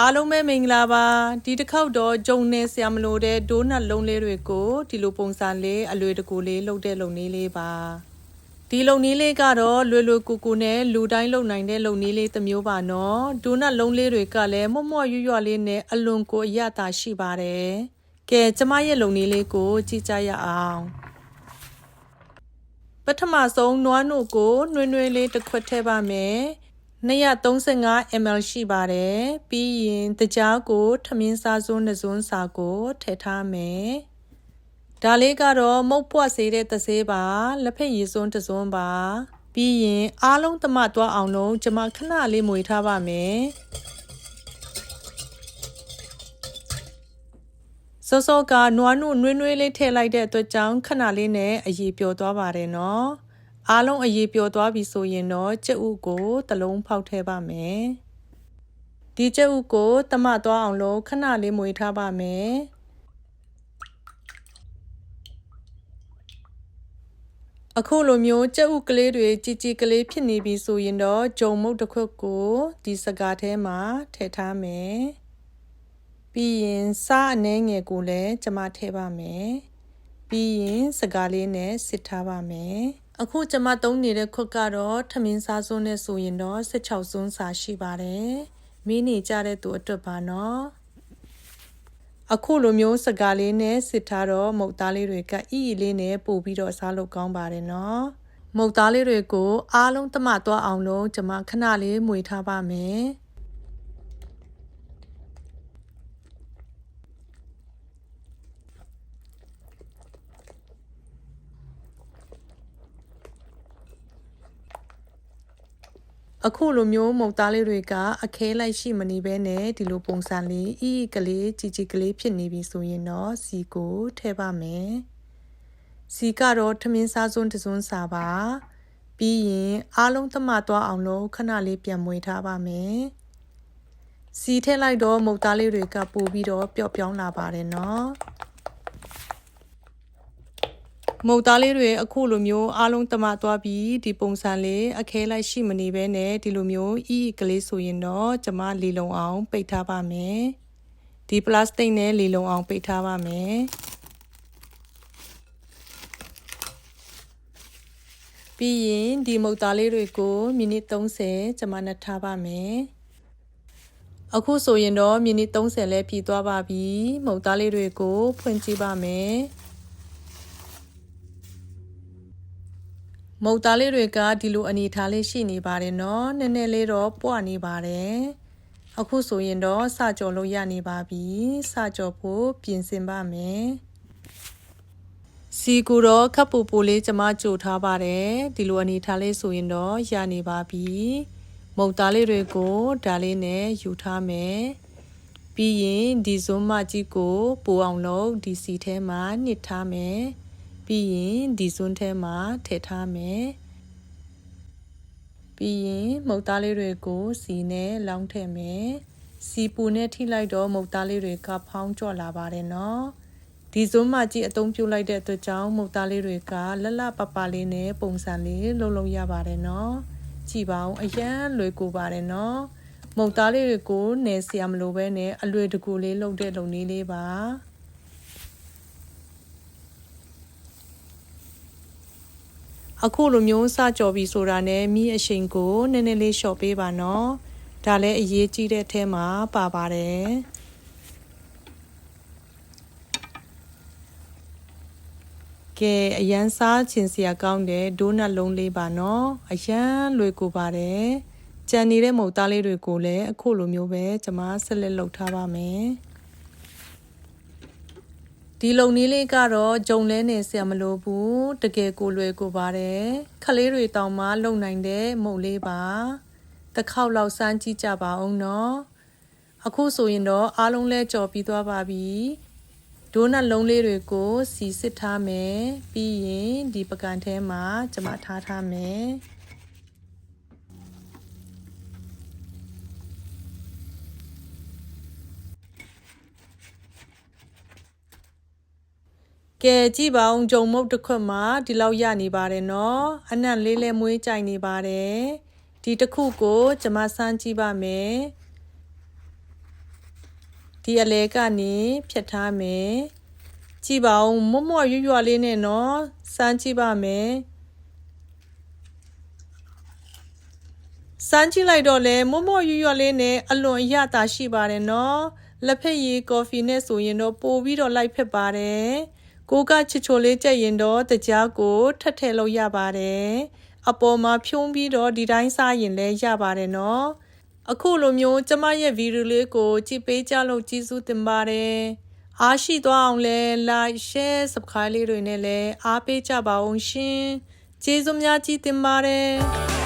အားလုံးပဲမင်္ဂလာပါဒီတစ်ခေါက်တော့ဂျုံနေဆရာမလို့တဲ့ဒိုးနတ်လုံးလေးတွေကိုဒီလိုပုံစံလေးအလွယ်တကူလေးလုပ်တဲ့လုပ်နည်းလေးပါဒီလုံနည်းလေးကတော့လွယ်လွယ်ကူကူနဲ့လူတိုင်းလုံနိုင်တဲ့လုံနည်းလေးတစ်မျိုးပါနော်ဒိုးနတ်လုံးလေးတွေကလည်းမော့မော့ရွရွလေးနဲ့အလွန်ကိုအရသာရှိပါတယ်ကဲကျမရဲ့လုံနည်းလေးကိုကြည့်ကြရအောင်ပထမဆုံးနွားနို့ကိုနှွေးနှွေးလေးတစ်ခွက်ထည့်ပါမယ် 235 ml ရှိပါတယ်ပြီးရင်တကြားကိုထမင်းစားစွန်းနှစွန်းစာကိုထည့်ထားမယ်ဒါလေးကတော့မုတ်ပွက်စေတဲ့သစေးပါလက်ဖက်ရည်စွန်းတစ်စွန်းပါပြီးရင်အားလုံးသမသွားအောင်လို့ကျွန်မခဏလေးမွေထားပါမယ်စောစောကနွားနုနွေးနွေးလေးထည့်လိုက်တဲ့အတွက်ကြောင့်ခဏလေးနဲ့အည်ပျော်သွားပါတယ်နော် အားလုံးအရေးပျော်သွားပြီဆိုရင်တော့ကြက်ဥကိုတလုံးဖောက်ထည့်ပါမယ်ဒီကြက်ဥကိုတမသွားအောင်လို့ခဏလေးမွေထားပါမယ်အခုလိုမျိုးကြက်ဥကလေးတွေជីជីကလေးဖြစ်နေပြီဆိုရင်တော့ဂျုံမုတ်တစ်ခွက်ကိုဒီစကားထဲမှာထည့်ထားမယ်ပြီးရင်စားအနှဲငယ်ကိုလည်းကျမထည့်ပါမယ်ပြီးရင်စကားလေးနဲ့စစ်ထားပါမယ် အခုကျမသုံးနေတဲ့ခွက်ကတော့ထမင်းစားစွန်းနဲ့ဆိုရင်တော့16စွန်းစာရှိပါတယ်မင်းနေကြတဲ့သူအတွက်ပါနော်အခုလိုမျိုးစကားလေးနဲ့စစ်ထားတော့မုတ်သားလေးတွေကအီအီလေးနဲ့ပို့ပြီးတော့စားလို့ကောင်းပါတယ်နော်မုတ်သားလေးတွေကိုအားလုံးတမသွားအောင်လို့ကျမခဏလေးမွေထားပါမယ် အခုလိုမျိုးမုတ်သားလေးတွေက အခဲလိုက်ရှိမနေဘဲနဲ့ဒီလိုပုံစံလေးအီးကလေးជីជីကလေးဖြစ်နေပြီဆိုရင်တော့စီကိုထည့်ပါမယ်စီကတော့ထမင်းစားစွန်းတစွန်းစာပါပြီးရင်အားလုံးသမသွားအောင်လို့ခဏလေးပြန်မွေထားပါမယ်စီထည့်လိုက်တော့မုတ်သားလေးတွေကပို့ပြီးတော့ပျော့ပြောင်းလာပါတယ်နော် မုတ်သားလေးတွေအခုလိုမျိုးအားလုံးတမသွားပြီးဒီပုံစံလေးအခဲလိုက်ရှိမနေဘဲနဲ့ဒီလိုမျိုးအီကလေးဆိုရင်တော့ကျမလီလုံအောင်ပိတ်ထားပါမယ်ဒီပလတ်စတစ်နဲ့လီလုံအောင်ပိတ်ထားပါမယ်ပြီးရင်ဒီမုတ်သားလေးတွေကိုမိနစ်30ကျမနဲ့ထားပါမယ်အခုဆိုရင်တော့မိနစ်30လဲပြည့်သွားပါပြီမုတ်သားလေးတွေကိုဖွင့်ကြည့်ပါမယ် မုတ်သားလေးတွေကဒီလိုအနေထားလေးရှိနေပါတယ်နော်နည်းနည်းလေးတော့ပွားနေပါတယ်အခုဆိုရင်တော့စကြော်လို့ရနေပါပြီစကြော်ဖို့ပြင်ဆင်ပါမယ်စီကူတော့ခပ်ပူပူလေးကျမကြိုထားပါတယ်ဒီလိုအနေထားလေးဆိုရင်တော့ရနေပါပြီမုတ်သားလေးတွေကိုဒါလေးနဲ့ယူထားမယ်ပြီးရင်ဒီဇွန်းမကြီးကိုပိုအောင်လို့ဒီစီထဲမှာနှစ်ထားမယ် ပြီးရင်ဒီစွန်းထဲမှာထည့်ထားမယ်ပြီးရင်မုတ်သားလေးတွေကိုစီနဲ့လောင်းထည့်မယ်စီပူနဲ့ထိလိုက်တော့မုတ်သားလေးတွေကဖောင်းကြွလာပါတယ်နော်ဒီစွန်းမကြီးအသုံးပြုလိုက်တဲ့အတွက်ကြောင့်မုတ်သားလေးတွေကလလပပလေးနဲ့ပုံစံလေးလုံးလုံးရပါတယ်နော်ကြည်ပါအောင်အရန်လွယ်ကူပါတယ်နော်မုတ်သားလေးတွေကိုနယ်ဆရာမလိုပဲနဲ့အလွယ်တကူလေးလုပ်တဲ့လုပ်နည်းလေးပါ အခုလိုမျိုးစကြော်ပြီဆိုတာနဲ့မိအရှိန်ကိုနည်းနည်းလေးလျှော့ပေးပါနော်ဒါလည်းအရေးကြီးတဲ့အထဲမှာပါပါတယ်ကဲအရန်စားချင်စရာကောင်းတဲ့ဒိုးနတ်လုံးလေးပါနော်အရန်လွယ်ကူပါတယ်ကြံနေတဲ့မုတ်သားလေးတွေကိုလည်းအခုလိုမျိုးပဲကျွန်မဆက်လက်လုပ်ထားပါမယ် ဒီလုံနည်းလေးကတော့ဂျုံလဲနေဆရာမလိုဘူးတကယ်ကိုလွယ်ကိုပါတယ်ခလေးတွေတောင်မှလုံနိုင်တဲ့မုတ်လေးပါတစ်ခေါက်လောက်စမ်းကြည့်ကြပါအောင်နော်အခုဆိုရင်တော့အားလုံးလဲကြော်ပြီးသွားပါပြီဒိုးနတ်လုံးလေးတွေကိုစီစစ်ထားမယ်ပြီးရင်ဒီပကံထဲမှာကျွန်မထားထားမယ် ကဲကြည့်ပါအောင်ဂျုံမုတ်တစ်ခွက်မှာဒီလောက်ရနေပါတယ်နော်အနံ့လေးလဲမွေးကြိုင်နေပါတယ်ဒီတစ်ခုကိုကျွန်မစမ်းကြည့်ပါမယ်ဒီအလဲကနေဖြတ်ထားမယ်ကြည့်ပါဦးမွတ်မွတ်ရွရွလေးနဲ့နော်စမ်းကြည့်ပါမယ်စမ်းကြည့်လိုက်တော့လေမွတ်မွတ်ရွရွလေးနဲ့အလွန်အရသာရှိပါတယ်နော်လက်ဖက်ရည်ကော်ဖီနဲ့ဆိုရင်တော့ပိုပြီးတော့လိုက်ဖက်ပါတယ် ကိုကချစ်ချိုလေးကြက်ရင်တော့တကြားကိုထပ်ထည့်လို့ရပါတယ်အပေါ်မှာဖြုံးပြီးတော့ဒီတိုင်းစားရင်လည်းရပါတယ်နော်အခုလိုမျိုးကျမရဲ့ဗီဒီယိုလေးကိုကြည့်ပေးကြလို့ကျေးဇူးတင်ပါတယ်။အားရှိသွားအောင်လဲ like share subscribe လေးတွေနဲ့လည်းအားပေးကြပါအောင်ရှင်။ကျေးဇူးများကြီးတင်ပါတယ်။